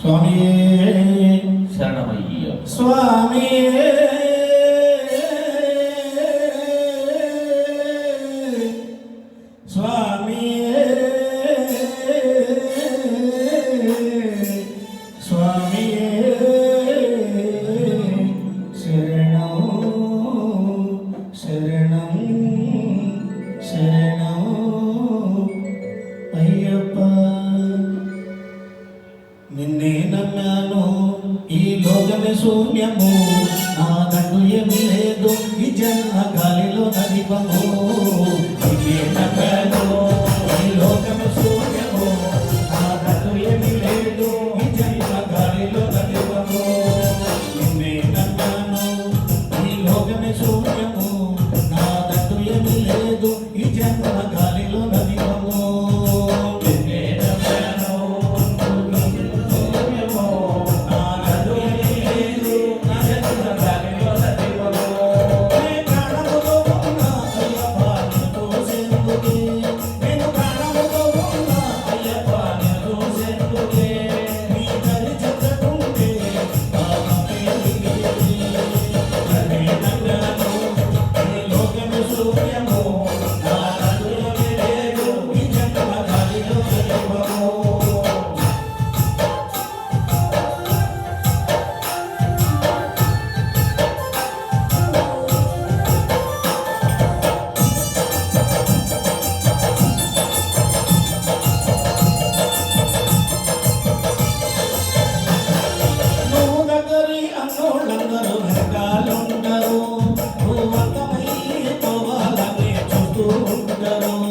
സ്വാമിയേ ശരണമയ്യ. സ്വാമിയേ. സ്വാമിയേ. ശരണം నమ్మాను ఈ లోకమే శూన్యము. నా దండు ఏమి లేదు ఈ జన్మ గాలిలో నదిపము I'm